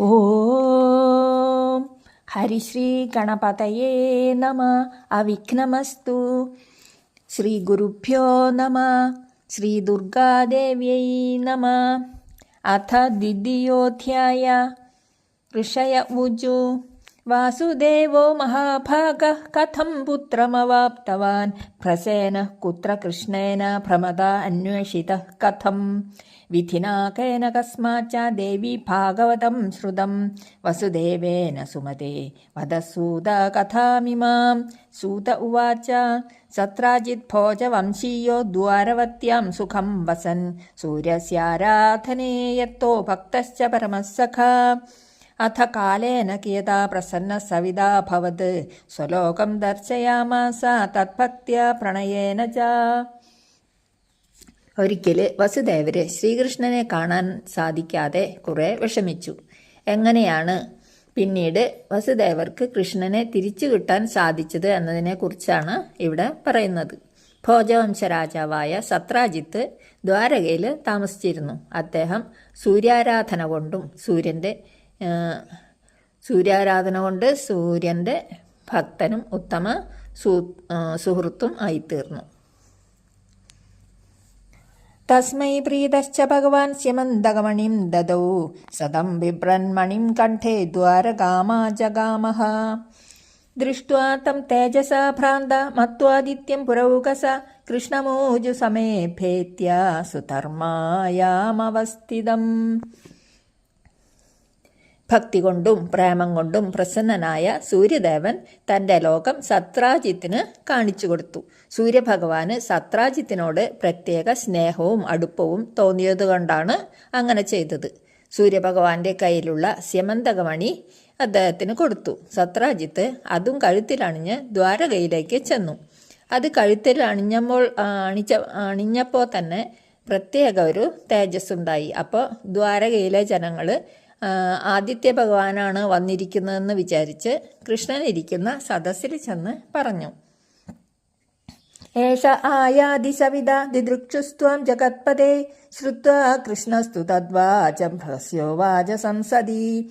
ഓം ഹരിശ്രീ ഗണപതയേ നമ അവിഘ്നമസ്തു ശ്രീ ഗുരുഭ്യോ നമ ശ്രീ ദുർഗാദേവ്യൈ നമ അഥ ദ്വിതീയോധ്യായ ഋഷയ ऊजु വാസുദേവോ മഹാഭാഗ കഥം പുത്രമവാപ്തവാൻ. ഭ്രസേന കുത്ര കൃഷ്ണേന ഭ്രമത അന്വേഷിത കഥം. വിധിനാകേന കസ്മാച്ച ദേവി ഭാഗവതം ശ്രുതം. വസുദേവേന സുമതേ വധസൂത കഥാമിമാം സൂത ഉവാച സത്രാജിത് ഭോജവംശീയോ ദ്വാരവത്യാം സുഖം വസൻ. സൂര്യസ്യാരാധനേയത്തോ ഭക്തശ്ച പരമസഖ. അഥ കാലേന കിയതാ പ്രസന്ന സവിതാഭവത് സ്വലോകം ദർശയാമാസ തത്ഭക്തിയ പ്രണയേന ച. ഒരിക്കൽ വസുദേവര് ശ്രീകൃഷ്ണനെ കാണാൻ സാധിക്കാതെ കുറെ വിഷമിച്ചു. എങ്ങനെയാണ് പിന്നീട് വസുദേവർക്ക് കൃഷ്ണനെ തിരിച്ചു കിട്ടാൻ സാധിച്ചത് എന്നതിനെക്കുറിച്ചാണ് ഇവിടെ പറയുന്നത്. ഭോജവംശ രാജാവായ സത്രാജിത്ത് ദ്വാരകയിൽ താമസിച്ചിരുന്നു. അദ്ദേഹം സൂര്യാരാധന കൊണ്ടും സൂര്യന്റെ സൂര്യാരാധന കൊണ്ട് സൂര്യന്റെ ഭക്തനും ഉത്തമ സുഹൃത്തും ആയിത്തീർന്നു. തസ്മൈ പ്രീതശ്ച ഭഗവാൻ സ്യമന്തകമണിം ദദൗ. സതം വിഭ്രന്മണിം കണ്ഠേ ദ്വാരകാമാ ജഗാമഹ. ദൃഷ്ട്വാ തം തേജസാ ഭ്രാന്ത മത്വാദിത്യം പുരൗകസ കൃഷ്ണമൂജു സമേഭേത്യ സുധർമായാമവസ്ഥിതം. ഭക്തി കൊണ്ടും പ്രേമം കൊണ്ടും പ്രസന്നനായ സൂര്യദേവൻ തന്റെ ലോകം സത്രാജിത്തിന് കാണിച്ചു കൊടുത്തു. സൂര്യഭഗവാന് സത്രാജിത്തിനോട് പ്രത്യേക സ്നേഹവും അടുപ്പവും തോന്നിയതുകൊണ്ടാണ് അങ്ങനെ ചെയ്തത്. സൂര്യഭഗവാന്റെ കയ്യിലുള്ള സ്യമന്തകമണി അദ്ദേഹത്തിന് കൊടുത്തു. സത്രാജിത്ത് അതും കഴുത്തിലണിഞ്ഞ് ദ്വാരകയിലേക്ക് ചെന്നു. അത് കഴുത്തിൽ അണിഞ്ഞപ്പോൾ അണിച്ച അണിഞ്ഞപ്പോൾ തന്നെ പ്രത്യേക ഒരു തേജസ്സുണ്ടായി. അപ്പോൾ ദ്വാരകയിലെ ജനങ്ങൾ ആദിത്യ ഭഗവാനാണ് വന്നിരിക്കുന്നതെന്ന് വിചാരിച്ച് കൃഷ്ണൻ ഇരിക്കുന്ന സദസ്സിൽ ചെന്ന് പറഞ്ഞു. ഏഷ ആയാതി സവിത ദിദൃക്ഷുസ്ത്വം ജഗത്പദേ ശ്രുത്വാ കൃഷ്ണസ്തു തദ്വാചം ഭ്രസ്യോവാച സംസദി.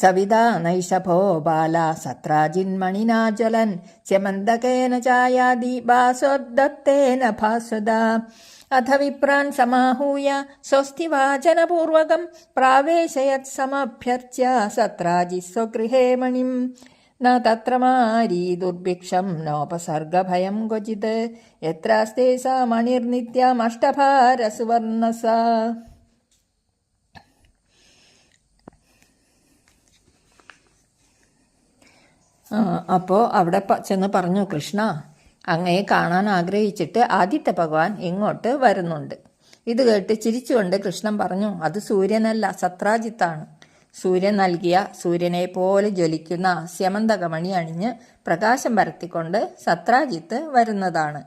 സവിത നൈഷഭോ ബാല സത്രാജിന്മണിനാ ജ്വലൻ ചെമന്തകേന ചായാതി ഭാസ്വദത്തേന ഭാസ്വത. അഥ വിപ്രാൻ സമാഹൂയ സ്വസ്തിവാചനപൂർവകം പ്രാവേശയത് സമഭ്യർച്യ സത്രാജി സ്വഗൃഹേ മണിം. ന തത്ര മാരീ ദുർഭിക്ഷം നോപസർഗഭയം ക്വചിത്. യത്രാസ്തേ സാ മണിർനിത്യമഷ്ടഭാരസുവർണസ അപ്പോൾ അവിടെ ചെന്ന് പറഞ്ഞു കൃഷ്ണ. അങ്ങയെ കാണാൻ ആഗ്രഹിച്ചിട്ട് ആദിത്യ ഭഗവാൻ ഇങ്ങോട്ട് വരുന്നുണ്ട്. ഇത് കേട്ട് ചിരിച്ചുകൊണ്ട് കൃഷ്ണൻ പറഞ്ഞു അത് സൂര്യനല്ല സത്രാജിത്താണ്. സൂര്യൻ നൽകിയ സൂര്യനെ പോലെ ജ്വലിക്കുന്ന സ്യമന്തകമണി അണിഞ്ഞ് പ്രകാശം പരത്തിക്കൊണ്ട് സത്രാജിത്ത് വരുന്നതാണ്.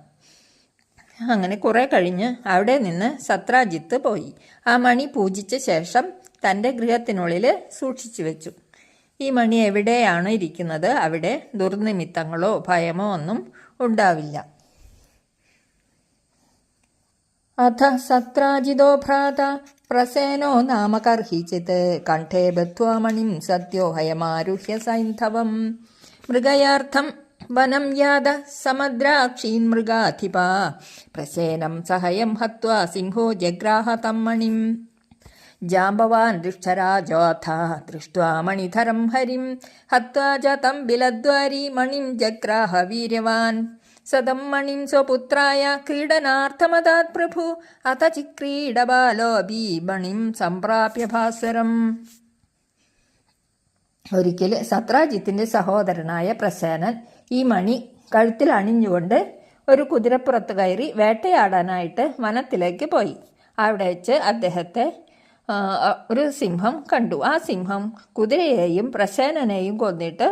അങ്ങനെ കുറെ കഴിഞ്ഞ് അവിടെ നിന്ന് സത്രാജിത്ത് പോയി. ആ മണി പൂജിച്ച ശേഷം തന്റെ ഗൃഹത്തിനുള്ളിൽ സൂക്ഷിച്ചു വെച്ചു. ഈ മണി എവിടെയാണ് ഇരിക്കുന്നത്? അവിടെ ദുർനിമിത്തങ്ങളോ ഭയമോ ഒന്നും ഉണ്ടാവില്ല. അഥ സത്രാജിതോ ഭ്രാത പ്രസേനോ നാമ കർഹിച്ചിത് കണ്ഠേ ബദ്ധ്വാ മണിം സദ്യോ ഹയമാരുഹ്യ സൈന്ധവം. മൃഗയാർത്ഥം വനം യാത സമദ്രാക്ഷീൻ മൃഗാധിപ. പ്രസേനം സഹയം ഹത്വാ സിംഹോ ജഗ്രാഹ തം ജാമ്പവാൻ ദുഷ്ടരാജോഥ ദൃഷ്ട്വാ മണിധരം ഹരിം ഹത്വാ ച തം ബിലദ്വാരി മണിം ജഗ്രാഹ വീര്യവാൻ സദം മണിം സ്വപുത്രായ ക്രീഡനാർത്ഥമദാത് പ്രഭു അത ചിക്രീഡബാലോബി മണിം സംപ്രാപ്യ ഭാസ്വരം ഒരിക്കൽ സത്രാജിത്തിന്റെ സഹോദരനായ പ്രസേനൻ ഈ മണി കഴുത്തിൽ അണിഞ്ഞുകൊണ്ട് ഒരു കുതിരപ്പുറത്ത് കയറി വേട്ടയാടാനായിട്ട് വനത്തിലേക്ക് പോയി. അവിടെ വെച്ച് അദ്ദേഹത്തെ ഒരു സിംഹം കണ്ടു. ആ സിംഹം കുതിരയെയും പ്രസേനനെയും കൊന്നിട്ട്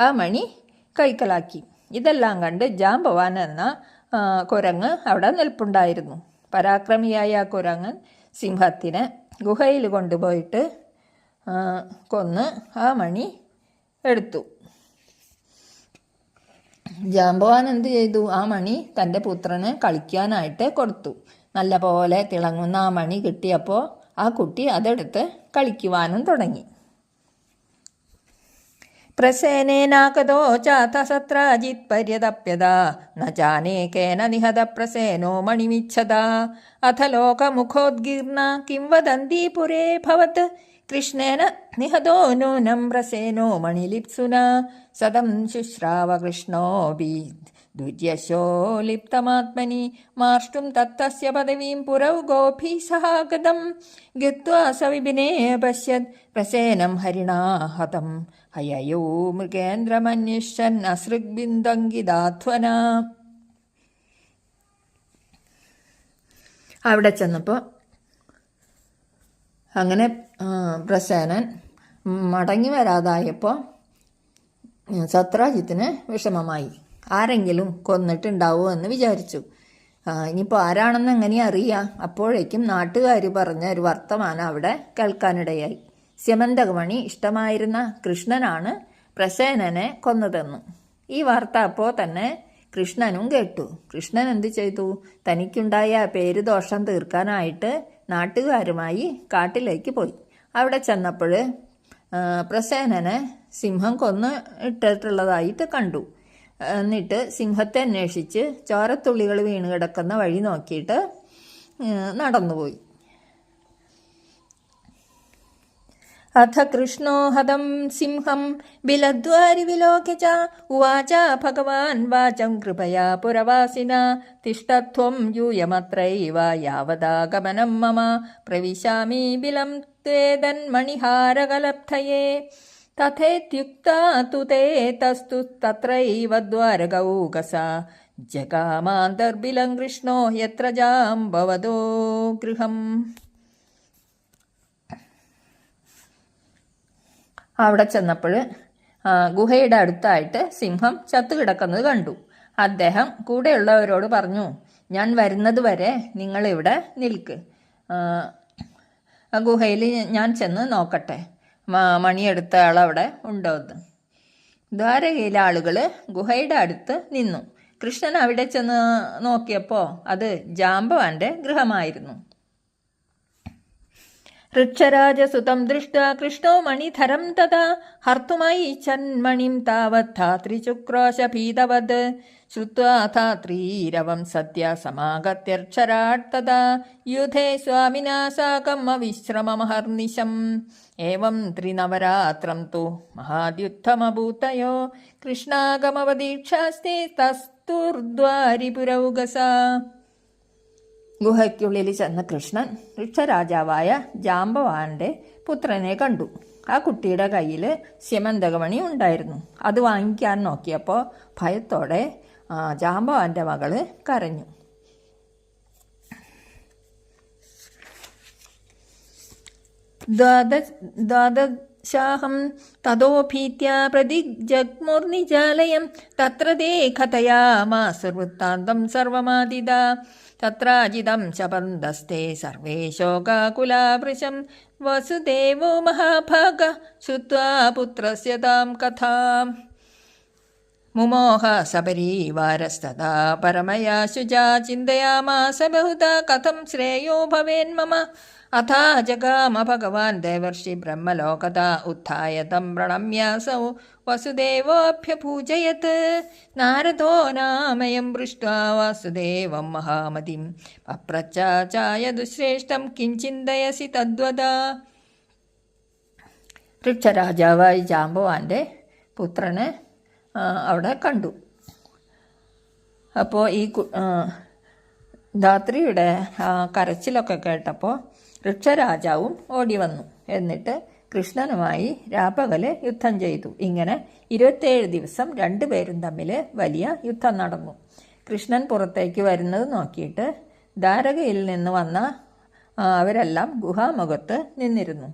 ആ മണി കൈക്കലാക്കി. ഇതെല്ലാം കണ്ട് ജാംബവാൻ എന്ന കുരങ്ങ് അവിടെ നിൽപ്പുണ്ടായിരുന്നു. പരാക്രമിയായ ആ കുരങ്ങൻ സിംഹത്തിനെ ഗുഹയിൽ കൊണ്ടുപോയിട്ട് കൊന്ന് ആ മണി എടുത്തു. ജാംബവാൻ എന്ത് ചെയ്തു? ആ മണി തന്റെ പുത്രന് കളിക്കാനായിട്ട് കൊടുത്തു. നല്ല പോലെ തിളങ്ങുന്ന ആ മണി കിട്ടിയപ്പോൾ ആ കുട്ടി അതെടുത്ത് കളിക്കുവാനും തുടങ്ങി. പ്രസേനേനാകതോ ചാഥ സത്രാജിത് പര്യതപ്യത ന ജാനേ നിഹത പ്രസേനോ മണിമിച്ഛത. അഥ ലോകമുഖോദ്ഗീർണ കിം വദന്തി പുരേ ഭവത് കൃഷ്ണേന നിഹതോ നൂനം പ്രസേനോ മണിലിപ്സുന സദം ശുശ്രാവ കൃഷ്ണോപി ദുര്യശോ ലിപ്തമാത്മനി മാർഷ്ടും തത്തസ്യ പദവീം പുരൗ ഗോഭീ സഹാഗതം. ഗത്വാ സവിപിനേ പശ്യത് പ്രസേനം हरिणा हतं മൃഗേന്ദ്രമന്യശൻ അസൃഗ്ബിന്ദങ്കിതാധ്വന അവിടെ ചെന്നപ്പോൾ അങ്ങനെ പ്രസേനൻ മടങ്ങി വരാതായപ്പോൾ സത്രാജിത്തിന് വിഷമമായി. ആരെങ്കിലും കൊന്നിട്ടുണ്ടാവോ എന്ന് വിചാരിച്ചു. ഇനിയിപ്പോൾ ആരാണെന്ന് എങ്ങനെ അറിയാം? അപ്പോഴേക്കും നാട്ടുകാർ പറഞ്ഞ ഒരു വർത്തമാനം അവിടെ കേൾക്കാനിടയായി. സ്യമന്തകമണി ഇഷ്ടമായിരുന്ന കൃഷ്ണനാണ് പ്രസേനനെ കൊന്നതെന്ന് ഈ വാർത്ത അപ്പോൾ തന്നെ കൃഷ്ണനും കേട്ടു. കൃഷ്ണൻ എന്ത് ചെയ്തു? തനിക്കുണ്ടായ പേര് ദോഷം തീർക്കാനായിട്ട് നാട്ടുകാരുമായി കാട്ടിലേക്ക് പോയി. അവിടെ ചെന്നപ്പോൾ പ്രസേനനെ സിംഹം കൊന്ന് ഇട്ടിട്ടുള്ളതായിട്ട് കണ്ടു. എന്നിട്ട് സിംഹത്തെ അന്വേഷിച്ച് ചോരത്തുള്ളികൾ വീണ് കിടക്കുന്ന വഴി നോക്കിയിട്ട് നടന്നുപോയി. അഥ കൃഷ്ണോ ഹതം സിംഹം ബിലദ്വാരി വിലോക്യ ച ഉവാച ഭഗവാൻ വാചം കൃപയാ പുരവാസിന തിഷ്ടത്വം യൂയമത്രൈവ യാവതാഗമനം മമ പ്രവിശാമി ബിലം ത്വേദന്മണിഹാരകലബ്ധയേ തസ്തു തത്രൈവ ദ്വാരകൗകസ. ജഗാമാന്തർബിലം കൃഷ്ണോ യത്ര ജാംബവതോ ഗൃഹം. അവിടെ ചെന്നപ്പോൾ ഗുഹയുടെ അടുത്തായിട്ട് സിംഹം ചത്തുകിടക്കുന്നത് കണ്ടു. അദ്ദേഹം കൂടെയുള്ളവരോട് പറഞ്ഞു ഞാൻ വരുന്നത് വരെ നിങ്ങളിവിടെ നിൽക്ക്. ഗുഹയിൽ ഞാൻ ചെന്ന് നോക്കട്ടെ. മണിയെടുത്ത ആളവിടെ ഉണ്ടോ എന്ന്. ദ്വാരകയിലെ ആളുകൾ ഗുഹയുടെ അടുത്ത് നിന്നു. കൃഷ്ണൻ അവിടെ ചെന്ന് നോക്കിയപ്പോൾ അത് ജാമ്പവാന്റെ ഗൃഹമായിരുന്നു. ഋക്ഷരാജസുതം ദൃഷ്ട കൃഷ്ണോ മണിധരം തഥാ. ഹർത്തുമായി ചന്മണിം താവത് ധാത്രിചുക്രോശഭീതവത് ധാത്രീരവം സദ്യ തഥാ യുധേ സ്വാമിനാ സാകം അവിശ്രമമഹർനിശം ഏവം ത്രിനവരാത്രം തു മഹാദ്യുദ്ധമഭൂതയോ കൃഷ്ണാഗമവദീക്ഷാസ്തി തസ്തുർദ്വാരിപുരൗഗസ ഗുഹയ്ക്കുള്ളിൽ ചെന്ന കൃഷ്ണൻ വൃക്ഷരാജാവായ ജാമ്പവാന്റെ പുത്രനെ കണ്ടു. ആ കുട്ടിയുടെ കയ്യിൽ സ്യമന്തകമണി ഉണ്ടായിരുന്നു. അത് വാങ്ങിക്കാൻ നോക്കിയപ്പോൾ ഭയത്തോടെ ആ, ജാമ്പവാന്റെ മകൾ കരഞ്ഞു. ദ്വാദ ദ്വാദശാഹം തതോ ഭീത്യാ പ്രതിജഗ്മുർനിജാലയം തത്ര തേ കഥയാമാസുവൃത്താന്തം സർവമാതിത തത്രാജിതം ശപന്തസ്തേ സർവേ ശോകാകുലാവൃശം. വസുദേവോ മഹാഭാഗ ശ്രുത്വാ പുത്രസ്യ താം കഥാം. മുമോഹ സപരീവാരസ്തഥാ പരമയാ ശുചാ ചിന്തയാമാസ ബഹുത കഥം ശ്രേയോ ഭവേന്മമ അഥാ ജഗാമ ഭഗവാൻ ദേവർഷി ബ്രഹ്മലോകത ഉത്ഥായ തം പ്രണമ്യാസൗ വസുദേവോഭ്യപൂജയത് നാരദോ നാമയം പൃഷ്ട്വാ വാസുദേവം മഹാമതിം. അപ്രച്ചായ ദുശ്രേഷ്ഠം കിഞ്ചിന്തയസി തദ്വദ. വൃക്ഷരാജാവായി ജാമ്പവാന്റെ പുത്രനെ അവിടെ കണ്ടു. അപ്പോൾ ഈ ധാത്രിയുടെ കരച്ചിലൊക്കെ കേട്ടപ്പോൾ വൃക്ഷരാജാവും ഓടി വന്നു. എന്നിട്ട് കൃഷ്ണനുമായി രാപ്പകൽ യുദ്ധം ചെയ്തു. ഇങ്ങനെ ഇരുപത്തേഴ് ദിവസം രണ്ടുപേരും തമ്മിൽ വലിയ യുദ്ധം നടന്നു. കൃഷ്ണൻ പുറത്തേക്ക് വരുന്നത് നോക്കിയിട്ട് ദാരകയിൽ നിന്ന് വന്ന അവരെല്ലാം ഗുഹാമുഖത്ത് നിന്നിരുന്നു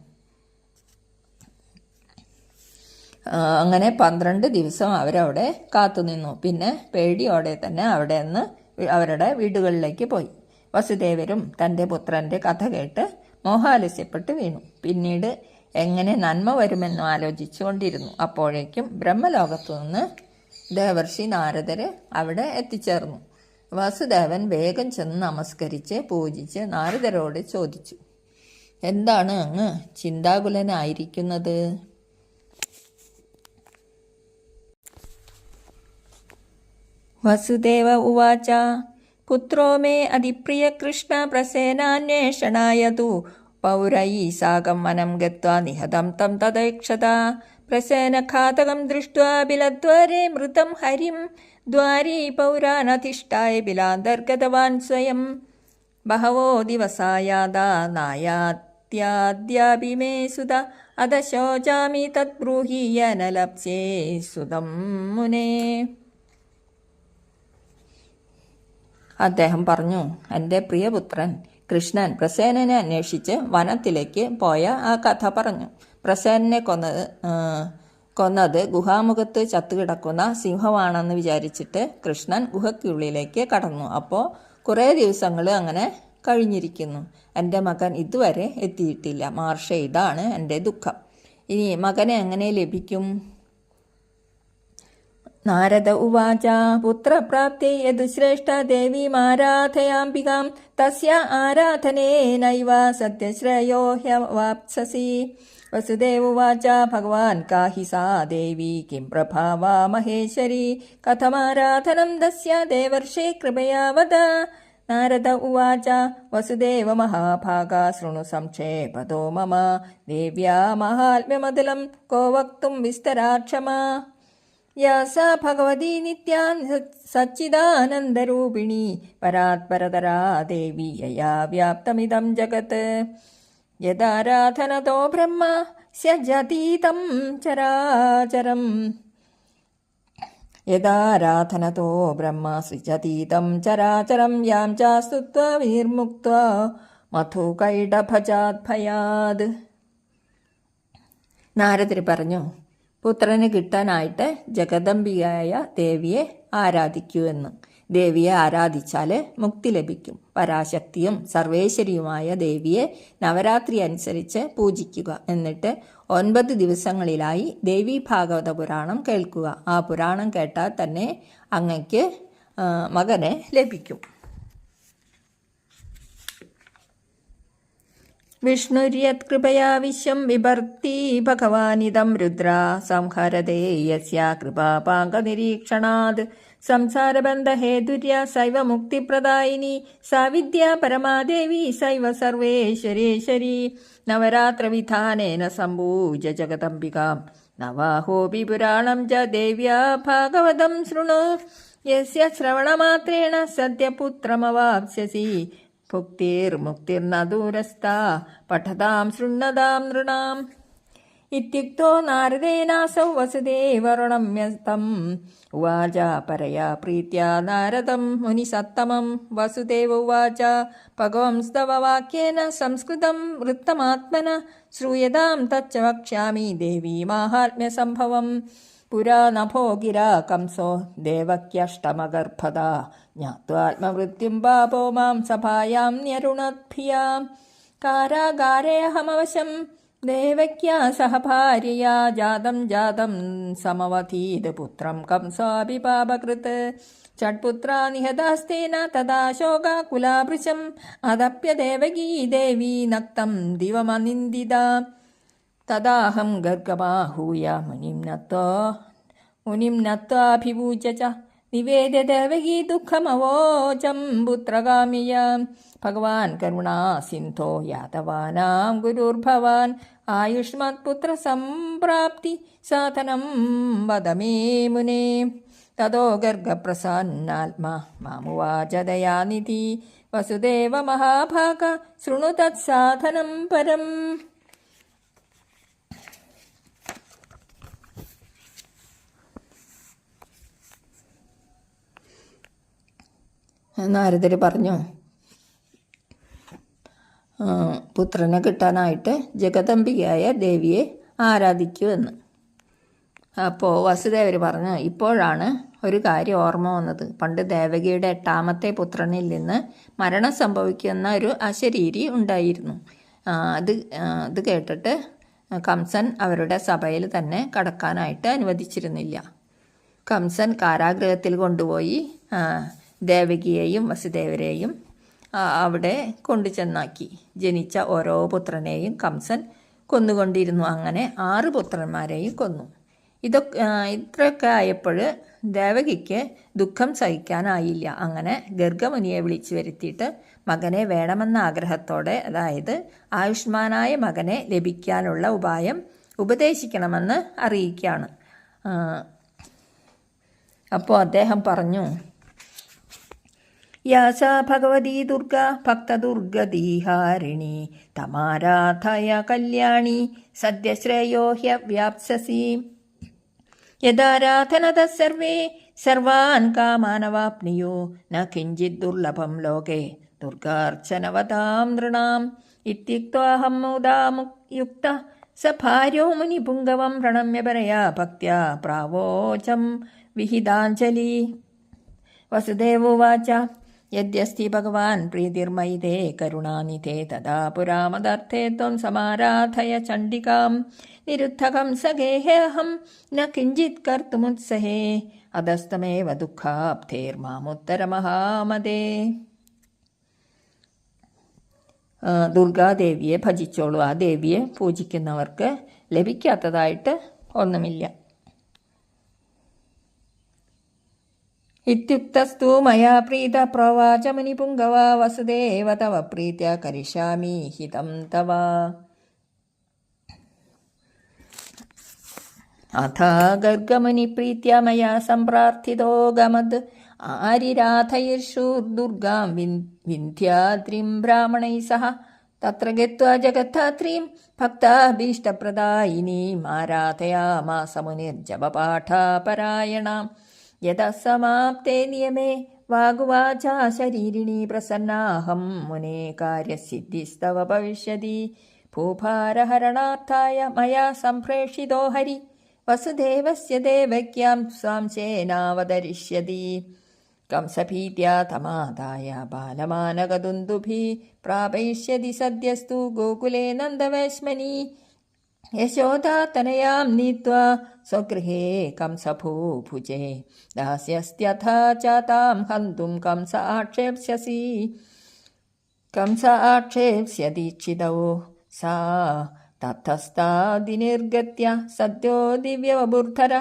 ആ, അങ്ങനെ പന്ത്രണ്ട് ദിവസം അവരവിടെ കാത്തുനിന്നു. പിന്നെ പേടിയോടെ തന്നെ അവിടെ നിന്ന് അവരുടെ വീടുകളിലേക്ക് പോയി. വസുദേവരും തന്റെ പുത്രന്റെ കഥ കേട്ട് മോഹാലസ്യപ്പെട്ട് വീണു. പിന്നീട് എങ്ങനെ നന്മ വരുമെന്നും ആലോചിച്ചുകൊണ്ടിരുന്നു. അപ്പോഴേക്കും ബ്രഹ്മലോകത്തു നിന്ന് ദേവർഷി നാരദര് അവിടെ എത്തിച്ചേർന്നു. വാസുദേവൻ വേഗം ചെന്ന് നമസ്കരിച്ച് പൂജിച്ച് നാരദരോട് ചോദിച്ചു എന്താണ് അങ്ങ് ചിന്താകുലനായിരിക്കുന്നത്? വസുദേവ ഉവാച. പുത്രോ മേ അതിപ്രിയകൃഷ്ണ പ്രസേനാന്വേഷണായ തു. പൗരൈ സാകം വനം ഗത്വാ നിഹതം തം തദക്ഷത. പ്രസേനഘാതകം ദൃഷ്ട്വാ ബിലദ്വാരെ മൃതം ഹരിം. ദ്വാരീ പൗരാനധിഷ്ഠായ ബിലാന്തർഗതവാൻ സ്വയം. ബഹവോ ദിവസായാതാ നായാത്യാദ്യാപി മേ സുത അത ശോചാമി തദ്ബ്രൂഹീയനലപ്സ്യേ സുതം മുനേ. അദ്ദേഹം പറഞ്ഞു എന്റെ പ്രിയപുത്രൻ കൃഷ്ണൻ പ്രസേനനെ അന്വേഷിച്ച് വനത്തിലേക്ക് പോയ ആ കഥ പറഞ്ഞു. പ്രസേനനെ കൊന്നത് കൊന്നത് ഗുഹാമുഖത്ത് ചത്തുകിടക്കുന്ന സിംഹമാണെന്ന് വിചാരിച്ചിട്ട് കൃഷ്ണൻ ഗുഹയ്ക്കുള്ളിലേക്ക് കടന്നു. അപ്പോൾ കുറേ ദിവസങ്ങൾ അങ്ങനെ കഴിഞ്ഞിരിക്കുന്നു. എന്റെ മകൻ ഇതുവരെ എത്തിയിട്ടില്ല. മാർഷ ഇതാണ് എന്റെ ദുഃഖം. ഇനി മകനെ എങ്ങനെ ലഭിക്കും? നാരദ ഉവാച പുത്രപ്രാപ്തേ യതു ശ്രേഷ്ഠ ദേവീമാരാധയാംബികാം തസ്യ ആരാധനേനൈവ സത്യശ്രയോ ഹ്യവാപ്സസി വസുദേവ ഉവാച ഭഗവാൻ കാഹി സാ ദേവി കിം പ്രഭാവാ മഹേശ്വരി. കഥമാരാധനം തസ്യ ദേവർഷേ കൃപയാ വദ. നാരദ ഉവാച വസുദേവ മഹാഭാഗ ശൃണു സംക്ഷേപതോ മമ. ദേവ്യാ മഹാത്മ്യമതുലം കോ വക്തും വിസ്തരാക്ഷമ. യാ സ ഭഗവതി നിത്യാൻ സച്ചിദാനന്ദരൂപിണി പരാത്പരതരാ ദേവി യയാ വ്യാപ്തമിതം ജഗത്. യദാരാധനതോ ബ്രഹ്മ സ്യജതീതം ചരാചരം. യദാരാധനതോ ബ്രഹ്മ സൃജതീതം ചരാചരം. യാം ചാസ്തുത്വ വീർമുക്ത മധുകൈഡഭജാത് ഭയാത് നാരദർ പറഞ്ഞു പുത്രന് കിട്ടാനായിട്ട് ജഗദമ്പിയായ ദേവിയെ ആരാധിക്കൂ എന്ന്. ദേവിയെ ആരാധിച്ചാൽ മുക്തി ലഭിക്കും. പരാശക്തിയും സർവേശ്വരിയുമായ ദേവിയെ നവരാത്രി അനുസരിച്ച് പൂജിക്കുക. എന്നിട്ട് ഒൻപത് ദിവസങ്ങളിലായി ദേവി ഭാഗവത പുരാണം കേൾക്കുക. ആ പുരാണം കേട്ടാൽ തന്നെ അങ്ങയ്ക്ക് ആ, മകനെ ലഭിക്കും. विष्णुर्यत्कृपया विश्वं बिभर्ति भगवानिदं रुद्रा संहरदे यस्या कृपापाङ्गनिरीक्षणात् संसारबन्धहेतुर्या सैव मुक्तिप्रदायिनी सा विद्या परमादेवी सैव सर्वेश्वरेश्वरी नवरात्रविधानेन सम्भूज जगदम्बिकां नवाहोऽपि पुराणं च देव्या भागवतं शृणु। यस्य श्रवणमात्रेण सद्यपुत्रमवाप्स्यसि भुक्तिर्मुक्तिर्न दूरस्ता पठतां शृण्णतां नृणाम्। इत्युक्तो नारदेनासौ वसुदेवरुणम् व्यस्तम्। उवाच परया प्रीत्या नारदं मुनिसत्तमं। वसुदेव उवाच भगवंस्तव वाक्येन संस्कृतं वृत्तमात्मन। श्रूयतां तच्च वक्ष्यामि देवी माहात्म्यसम्भवम्। पुरा नभो गिरा कंसो देवक्यष्टमगर्भदा। ज्ञात्वात्मवृत्तिं पापो मां सभायां न्यरुणद्भियां कारागारेऽहमवशं देवक्या सह भार्यया जातं जातं समवतीतपुत्रं कंसापि पापकृत् षट्पुत्रा निहतास्तेन तदा शोकाकुलाभृशम् अदप्य देवगी देवी नक्तं दिवमनिन्दिता तदाहं गर्गमाहूय मुनिं नत्वा मुनिं नत्वाभिपूज्य च നിവേദ്യതവകി ദുഃഖമവോചംപുത്രകാമിയ ഭഗവാൻ കരുണാ സിന്ധോ യാതവാനാം ഗുരുർഭവാൻ. ആയുഷ്മത് പുത്ര സംപ്രാപ്തി സാധനം വദമേ മുനേ. തതോ ഗർഗപ്രസന്നാത്മാ മാമുവാചതയാനിധി വസുദേവ മഹാഭാഗ ശൃണു തത്സാധനം പരം. നാരദർ പറഞ്ഞു. പുത്രനെ കിട്ടാനായിട്ട് ജഗദമ്പികയായ ദേവിയെ ആരാധിക്കൂ എന്ന് അപ്പോൾ വസുദേവർ പറഞ്ഞു ഇപ്പോഴാണ് ഒരു കാര്യം ഓർമ്മ വന്നത്. പണ്ട് ദേവകിയുടെ എട്ടാമത്തെ പുത്രനിൽ നിന്ന് മരണം സംഭവിക്കുന്ന ഒരു അശരീരി ഉണ്ടായിരുന്നു. അത് അത് കേട്ടിട്ട് കംസൻ അവരുടെ സഭയിൽ തന്നെ കടക്കാനായിട്ട് അനുവദിച്ചിരുന്നില്ല. കംസൻ കാരാഗൃഹത്തിൽ കൊണ്ടുപോയി ദേവകിയെയും വസുദേവരെയും അവിടെ കൊണ്ടുചെന്നാക്കി. ജനിച്ച ഓരോ പുത്രനെയും കംസൻ കൊന്നുകൊണ്ടിരുന്നു. അങ്ങനെ ആറ് പുത്രന്മാരെയും കൊന്നു. ഇതൊക്കെ ഇത്രയൊക്കെ ആയപ്പോൾ ദേവകിക്ക് ദുഃഖം സഹിക്കാനായില്ല. അങ്ങനെ ഗർഗമുനിയെ വിളിച്ചു വരുത്തിയിട്ട് മകനെ വേണമെന്ന ആഗ്രഹത്തോടെ അതായത് ആയുഷ്മാനായ മകനെ ലഭിക്കാനുള്ള ഉപായം ഉപദേശിക്കണമെന്ന് അറിയിക്കുകയാണ്. അപ്പോൾ അദ്ദേഹം പറഞ്ഞു യാസ ഭഗവതി ദുർഗ ഭക്തദുർഗദീഹാരിണി തമാരാധയ കല്യാണി സദ്യശ്രേയോ ഹ്യവ്യാപ്സസി യഥാരാധനത സർവേ സർവാൻ കാമാനവാപ്നിയോ ന കിഞ്ചിത് ദുർലഭം ലോകേ ദുർഗാർച്ചനവതാം നൃണാം. ഇത്യുക്തോഹം മുദാമുക്ത സ ഭാര്യോ മുനിപുങ്കവം പ്രണമ്യ പരയാ ഭക്ത്യാ പ്രാവോചം വിഹിതാഞ്ജലി. വസുദേവോവാച യദ്യസ്തി ഭഗവാൻ പ്രീതിർമയിതേ കരുണാനിധേ തഥാ പുരാമദർത്ഥേ ത്വം സമാരാധയ ചണ്ഡികാം. നിരുദ്ധകം സഗേഹ്യഹം ന കിഞ്ചിത് കർത്തുമുത്സഹേ. അധസ്തമേവ ദുഃഖാബ്ധേർമാമുത്തരമഹാമതേ ദുർഗാദേവിയെ ഭജിച്ചോളൂ. ആ ദേവിയെ പൂജിക്കുന്നവർക്ക് ലഭിക്കാത്തതായിട്ട് ഒന്നുമില്ല. ഇത്യുക്തസ്തു മയാ പ്രീത പ്രവാച മുനിപുങ്കവ വസുദേവ തവ പ്രീത്യ കരിഷ്യാമി ഹിതം തവ അഥ ഗർഗമുനി പ്രീത്യ മയാ സംപ്രാർത്ഥിതോ ഗമത് ആരിരാധയിർഷൂർദുർഗാം വിന്ധ്യാദ്രിം ബ്രാഹ്മണൈ സഹ തത്ര ഗത്വാ ജഗദ്ധാത്രീം ഭക്താഭീഷ്ടപ്രദായിനീം ആരാധയാമാസ യഥസമാപ്തേ നിയമേ വാഗുവാചാ ശരീരിണി പ്രസന്നാഹം. മുനെ കാര്യസിദ്ധിസ്തവ ഭവിഷ്യതി. ഭൂഭാരഹരണാർത്ഥായ മയാ സംപ്രേഷിതോ ഹരി. വസുദേവസ്യ ദേവക്യാം സ്വാം സേനാവതരിഷ്യതി കംസഭീത്യാ തമാതായ ബാലമാനകദുന്ദുഭി പ്രാപയിഷ്യതി സദ്യസ്തു ഗോകുലേ നന്ദവേശ്മനി यशोदा तनयां नीत्वा स्वगृहे कंसभूभुजे दास्यस्त्यथ च तां हन्तुं कंस आक्षेप्स्यसि कंस आक्षेप्स्य दीक्षितौ सा तत्तस्तादिनिर्गत्य सद्यो दिव्यवबुर्धर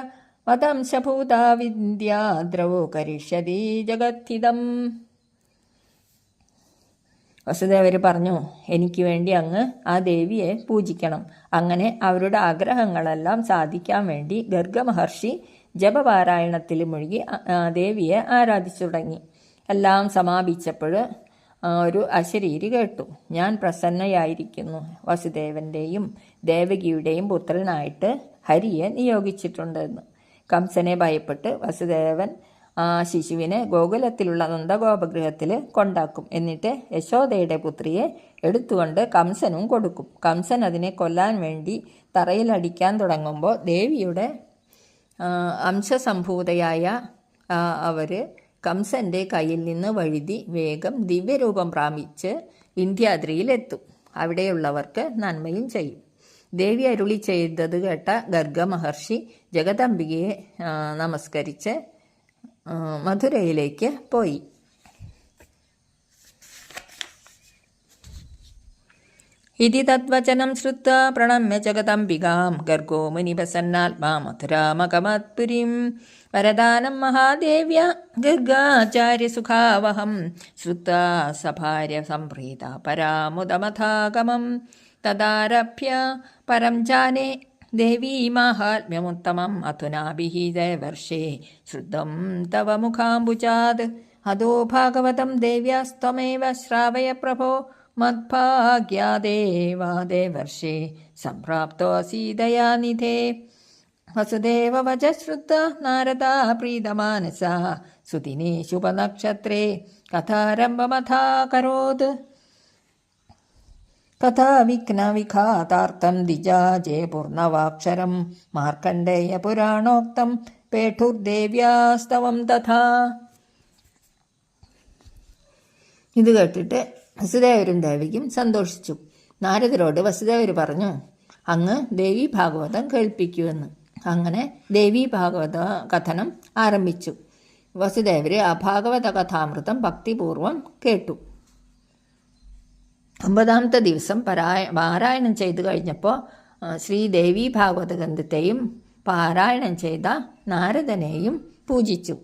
मदंशभूता विद्याद्रवो करिष्यति जगत्थिदम् വസുദേവർ പറഞ്ഞു എനിക്ക് വേണ്ടി അങ്ങ് ആ ദേവിയെ പൂജിക്കണം. അങ്ങനെ അവരുടെ ആഗ്രഹങ്ങളെല്ലാം സാധിക്കാൻ വേണ്ടി ഗർഗമഹർഷി ജപപാരായണത്തിൽ മുഴുകി ദേവിയെ ആരാധിച്ചു തുടങ്ങി. എല്ലാം സമാപിച്ചപ്പോൾ ഒരു അശരീരി കേട്ടു. ഞാൻ പ്രസന്നയായിരിക്കുന്നു. വസുദേവന്റെയും ദേവകിയുടെയും പുത്രനായിട്ട് ഹരിയെ നിയോഗിച്ചിട്ടുണ്ടെന്ന് കംസനെ ഭയപ്പെട്ട് വസുദേവൻ ആ ശിശുവിനെ ഗോകുലത്തിലുള്ള നന്ദഗോപഗൃഹത്തിൽ കൊണ്ടാക്കും. എന്നിട്ട് യശോദയുടെ പുത്രിയെ എടുത്തുകൊണ്ട് കംസനും കൊടുക്കും. കംസൻ അതിനെ കൊല്ലാൻ വേണ്ടി തറയിലടിക്കാൻ തുടങ്ങുമ്പോൾ ദേവിയുടെ അംശസംഭൂതയായ അവർ കംസന്റെ കയ്യിൽ നിന്ന് വഴുതി വേഗം ദിവ്യരൂപം പ്രാപിച്ച് വിന്ധ്യാദ്രിയിലെത്തും. അവിടെയുള്ളവർക്ക് നന്മയും ചെയ്യും. ദേവി അരുളി ചെയ്തത് കേട്ട ഗർഗ മഹർഷി ജഗദംബികയെ നമസ്കരിച്ച് മധുരയിലേക്ക് പോയി ഇതി തദ്വചനം ശ്രുത്വാ പ്രണമ്യ ജഗദംബികാം ഗർഗോ മുനിപ്രസന്നാത്മാ മധുരാമകമത്പുരീം വരദാനം മഹാദേവ്യ ഗർഗാചാര്യസുഖാവഹം ശ്രുത്വാ സഭാര്യ സംപ്രീത പരാമുദമഥാഗമം തദാരഭ്യ പരം ജാനേ ദേവീ മാഹാത്മ്യമുത്തമം അധുനാഭിः വർഷേ ശ്രുതം തവ മുഖാംബുജാത്. അധോ ഭാഗവതം ദേവ്യാസ്ത്വമേവ ശ്രാവയ പ്രഭോ? മദ്ഭാഗ്യാദേവാദേവർഷേ വർഷേ സംപ്രാപ്തോऽസി ദയാനിധേ. വസുദേവ വച ശ്രുത നാരദാ പ്രീതമാനസ. സുദിനേ ശുഭനക്ഷത്രേ. കഥാരംഭമഥാകരോത് കഥാവിഘ്നവിഘാതാർത്ഥം ദിജാജേ പൂർണവാക്ഷരം മാർക്കണ്ഡേയപുരാണോക്തം പേഠുർദേവ്യാസ്തവം തഥാ. ഇത് കേട്ടിട്ട് വസുദേവരും ദേവിക്കും സന്തോഷിച്ചു. നാരദരോട് വസുദേവർ പറഞ്ഞു അങ്ങ് ദേവി ഭാഗവതം കേൾപ്പിക്കുമെന്ന് അങ്ങനെ ദേവി ഭാഗവത കഥനം ആരംഭിച്ചു. വസുദേവര് ആ ഭാഗവത കഥാമൃതം ഭക്തിപൂർവം കേട്ടു. ഒമ്പതാമത്തെ ദിവസം പരായ പാരായണം ചെയ്തു കഴിഞ്ഞപ്പോൾ ശ്രീദേവി ഭാഗവത ഗ്രന്ഥത്തെയും പാരായണം ചെയ്ത നാരദനെയും പൂജിച്ചു.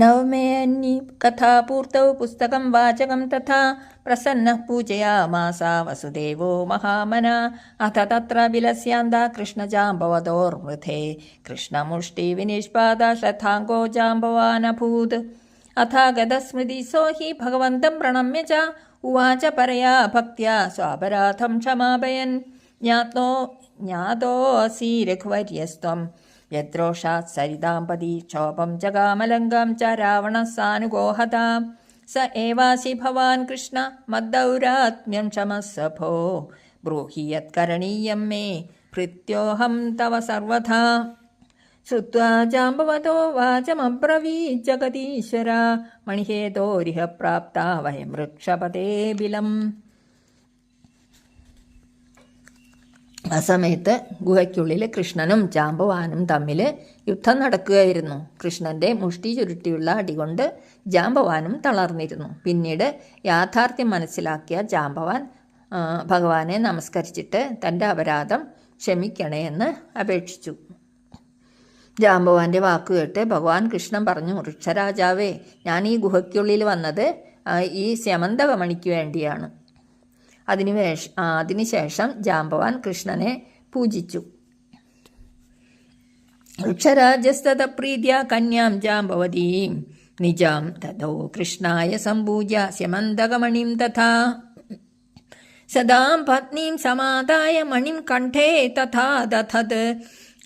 नवमे अन्यी कथापूर्तौ पुस्तकं वाचकं तथा प्रसन्नः पूजयामासा वसुदेवो महामना अथ तत्र विलस्यान्दा कृष्णजाम्बवतोर्वृथे कृष्णमुष्टिविनिष्पादा श्रद्धाङ्गो जाम्बवानभूत् अथागतस्मृतिसो हि भगवन्तं प्रणम्य च उवाच परया भक्त्या स्वापराधं क्षमापयन् ज्ञातो ज्ञातोऽसि रघुवर्यस्त्वम् യത്രോഷാത് സരിതാമ്പതി ക്ഷോഭം ജഗാമലങ്കം ച രാവണസാനുഗോഹതാം സ ഏവാസി ഭവാൻ കൃഷ്ണ മദ്ദൗരാത്മ്യം ക്ഷമസഭോ ബ്രൂഹി യത്കരണീയം മേ ഭൃത്യോഹം തവ സർവഥാ ശ്രുത്വാ ജാമ്പവതോ വാചമബ്രവീജഗതീശ്വര മണിഹേതോരിഹ പ്രാപ്ത വയം വൃക്ഷപതേബിലം ആ സമയത്ത് ഗുഹയ്ക്കുള്ളിൽ കൃഷ്ണനും ജാമ്പവാനും തമ്മിൽ യുദ്ധം നടക്കുകയായിരുന്നു. കൃഷ്ണന്റെ മുഷ്ടി ചുരുട്ടിയുള്ള അടികൊണ്ട് ജാമ്പവാനും തളർന്നിരുന്നു. പിന്നീട് യാഥാർത്ഥ്യം മനസ്സിലാക്കിയ ജാമ്പവാൻ ഭഗവാനെ നമസ്കരിച്ചിട്ട് തന്റെ അപരാധം ക്ഷമിക്കണേ എന്ന് അപേക്ഷിച്ചു. ജാമ്പവാന്റെ വാക്ക് കേട്ട് ഭഗവാൻ കൃഷ്ണൻ പറഞ്ഞു വൃക്ഷരാജാവേ ഞാൻ ഈ ഗുഹയ്ക്കുള്ളിൽ വന്നത് ഈ സ്യമന്തകമണിക്ക് വേണ്ടിയാണ്. അതിനു വേഷ ആ, അതിനുശേഷം ജാമ്പവാൻ കൃഷ്ണനെ പൂജിച്ചു. വൃക്ഷരാജസ്തത പ്രീത്യ കന്യാം ജാമ്പവതീം നിജാം തഥോ കൃഷ്ണായ സംപൂജ്യ സ്യമന്തകമണിം തഥാ. സദാം പത്നീം സമാദായ മണിം കണ്ഠേ തഥാ ദധത്.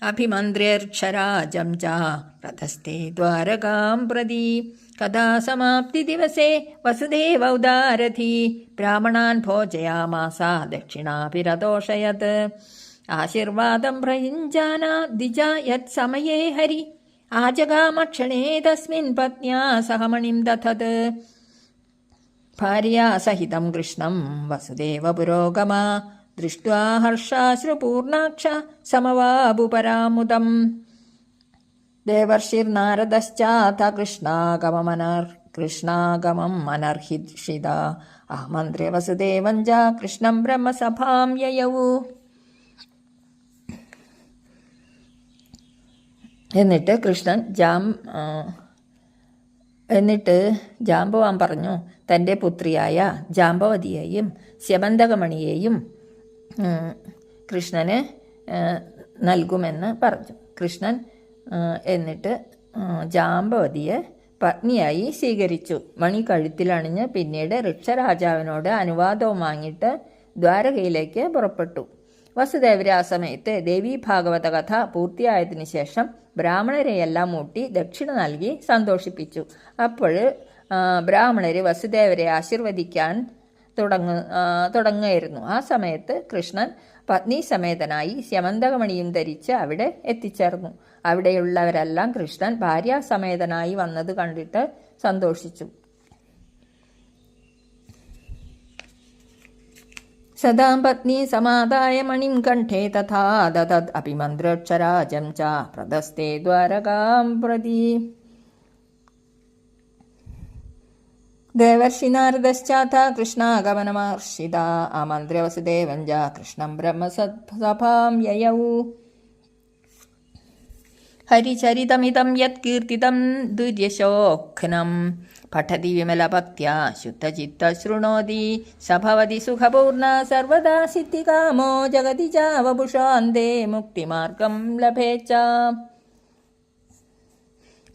അഭിമന്ത്ര്യർക്ഷരാജം ച രഥസ്ഥേ ദ്വാരകാം പ്രതി. कदा समाप्तिदिवसे वसुदेव उदारथी ब्राह्मणान् भोजयामासा दक्षिणापि रतोषयत् प्रयुञ्जाना द्विजा यत्समये हरि आजगामक्षणे तस्मिन् पत्न्या सहमणिं दधत् भार्यासहितं कृष्णं वसुदेवपुरोगमा दृष्ट्वा हर्षाश्रुपूर्णाक्ष समवाबुपरामुदम् പുരോഗമാ നാരദശ്ചാഥ കൃഷ്ണാഗമനർ കൃഷ്ണാഗമം അനർഹിഷിത. അഹമന്ത്രി വസുദേവം ച കൃഷ്ണം ബ്രഹ്മസഭാം യയവു എന്നിട്ട് കൃഷ്ണൻ ജാം എന്നിട്ട് ജാംബവാൻ പറഞ്ഞു തന്റെ പുത്രിയായ ജാമ്പവതിയെയും സ്യമന്തകമണിയെയും ഉം, കൃഷ്ണന് നൽകുമെന്ന് പറഞ്ഞു. കൃഷ്ണൻ എന്നിട്ട് ജാമ്പവതിയെ പത്നിയായി സ്വീകരിച്ചു. മണി കഴുത്തിലണിഞ്ഞ് പിന്നീട് ഋക്ഷരാജാവിനോട് അനുവാദവും വാങ്ങിയിട്ട് ദ്വാരകയിലേക്ക് പുറപ്പെട്ടു. വസുദേവരെ ആ സമയത്ത് ദേവി ഭാഗവത കഥ പൂർത്തിയായതിനു ശേഷം ബ്രാഹ്മണരെയെല്ലാം മൂട്ടി ദക്ഷിണ നൽകി സന്തോഷിപ്പിച്ചു. അപ്പോൾ ബ്രാഹ്മണർ വസുദേവരെ ആശീർവദിക്കാൻ തുടങ്ങു തുടങ്ങുകയായിരുന്നു. ആ സമയത്ത് കൃഷ്ണൻ പത്നി സമേതനായി സ്യമന്തകമണിയും ധരിച്ച് അവിടെ എത്തിച്ചേർന്നു. അവിടെയുള്ളവരെല്ലാം കൃഷ്ണൻ ഭാര്യ ഭാര്യാസമേതനായി വന്നത് കണ്ടിട്ട് സന്തോഷിച്ചു. സദാം പത്നി സമാദായ മണിം കണ്ഠേ തഥാ ദദത് അഭിമന്ത്രക്ഷരാജം ച പ്രദസ്തേ ദ്വാരകാം പ്രതി. ദേവർഷി നാരദശ്ചാഥ കൃഷ്ണാഗമനമർഷിത ആമന്ത്ര്യ വസുദേവം ച കൃഷ്ണം ബ്രഹ്മസഭാം യയൗ. ഹരിചരിതമിതം യത്കീർത്തിതം ദുര്യശോഘ്നം പഠതി വിമലഭക്ത്യാ ശുദ്ധചിത്ത ശൃണോതി. സഭവതി സുഖപൂർണ സർവദാ സിദ്ധികാമോ. ജഗതി ചാവപുഷാന്തേ മുക്തിമാർഗം ലഭേച്ച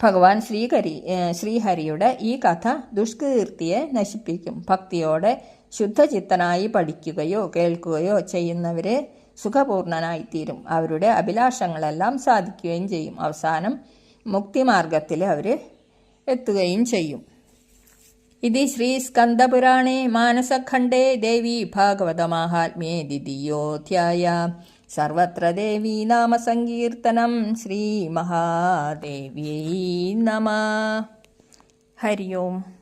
ഭഗവാൻ ശ്രീഹരി ശ്രീഹരിയുടെ ഈ കഥ ദുഷ്കീർത്തിയെ നശിപ്പിക്കും. ഭക്തിയോടെ ശുദ്ധചിത്തനായി പഠിക്കുകയോ കേൾക്കുകയോ ചെയ്യുന്നവരെ സുഖപൂർണനായിത്തീരും. അവരുടെ അഭിലാഷങ്ങളെല്ലാം സാധിക്കുകയും ചെയ്യും. അവസാനം മുക്തിമാർഗത്തിൽ അവർ എത്തുകയും ചെയ്യും. ഇതി ശ്രീ സ്കന്ദപുരാണേ മാനസഖണ്ഡേ ദേവി ഭാഗവതമാഹാത്മ്യേ ദ്വിതീയോധ്യായ. സർവത്ര ദേവീ നാമസങ്കീർത്തനം ശ്രീമഹാദേവ്യൈ നമ. ഹരി ഓം.